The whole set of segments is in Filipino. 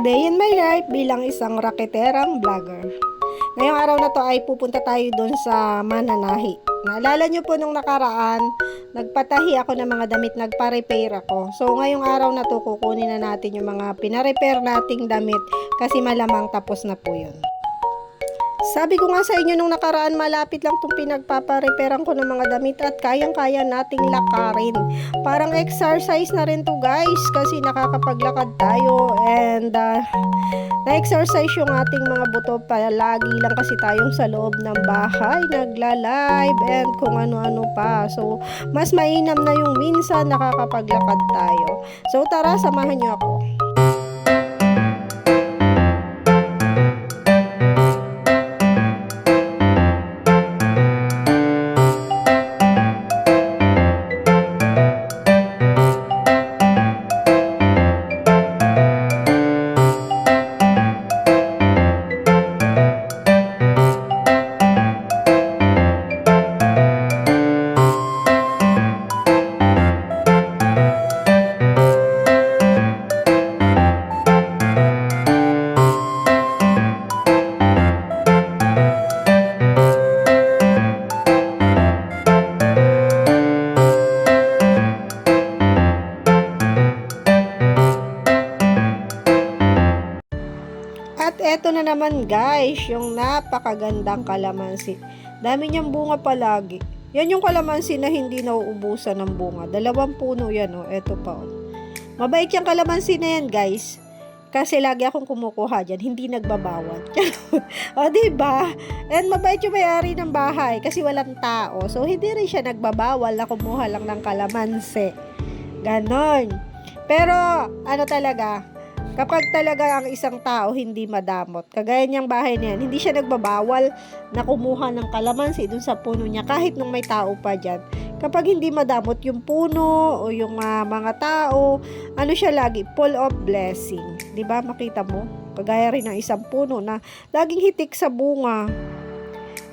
day in my life bilang isang raketerang vlogger. Ngayong araw na to ay pupunta tayo doon sa Mananahi. Naalala nyo po nung nakaraan, nagpatahi ako ng mga damit, nagpa-repair ako. So ngayong araw na to, kukunin na natin yung mga pina-repair nating damit kasi malamang tapos na po yun. Sabi ko nga sa inyo nung nakaraan, malapit lang itong pinagpapareparan ko ng mga damit at kayang-kaya nating lakarin. Parang exercise na rin to guys kasi nakakapaglakad tayo and uh, na-exercise yung ating mga buto palagi lang kasi tayong sa loob ng bahay, nagla-live and kung ano-ano pa. So, mas mainam na yung minsan nakakapaglakad tayo. So, tara, samahan nyo ako. At eto na naman guys, yung napakagandang kalamansi. Dami niyang bunga palagi. Yan yung kalamansi na hindi nauubusan ng bunga. Dalawang puno yan oh, eto pa oh. Mabait yung kalamansi na yan guys. Kasi lagi akong kumukuha dyan, hindi nagbabawal. o, diba? And mabait yung may-ari ng bahay kasi walang tao. So, hindi rin siya nagbabawal na kumuha lang ng kalamansi. Ganon. Pero, ano talaga, kapag talaga ang isang tao hindi madamot, kagaya niyang bahay na yan, hindi siya nagbabawal na kumuha ng kalamansi dun sa puno niya kahit nung may tao pa dyan. Kapag hindi madamot yung puno o yung ah, mga tao, ano siya lagi, full of blessing. ba Makita mo? Kagaya rin ng isang puno na laging hitik sa bunga.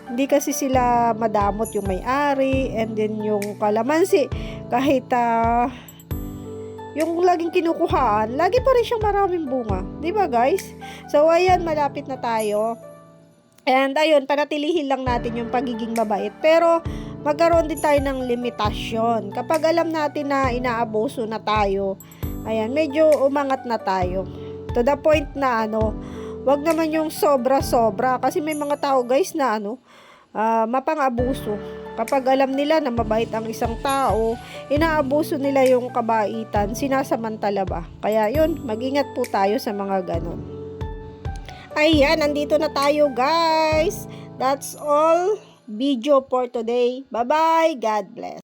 Hindi kasi sila madamot yung may-ari and then yung kalamansi kahit ah, yung laging kinukuhaan, lagi pa rin siyang maraming bunga. ba guys? So, ayan, malapit na tayo. And ayun, panatilihin lang natin yung pagiging mabait. Pero, magkaroon din tayo ng limitasyon. Kapag alam natin na inaabuso na tayo, ayan, medyo umangat na tayo. To the point na ano, wag naman yung sobra-sobra. Kasi may mga tao guys na ano, ah, mapang-abuso. Kapag alam nila na mabait ang isang tao, inaabuso nila yung kabaitan, sinasamantala ba? Kaya yun, mag-ingat po tayo sa mga ganon. Ayan, nandito na tayo guys. That's all video for today. Bye-bye. God bless.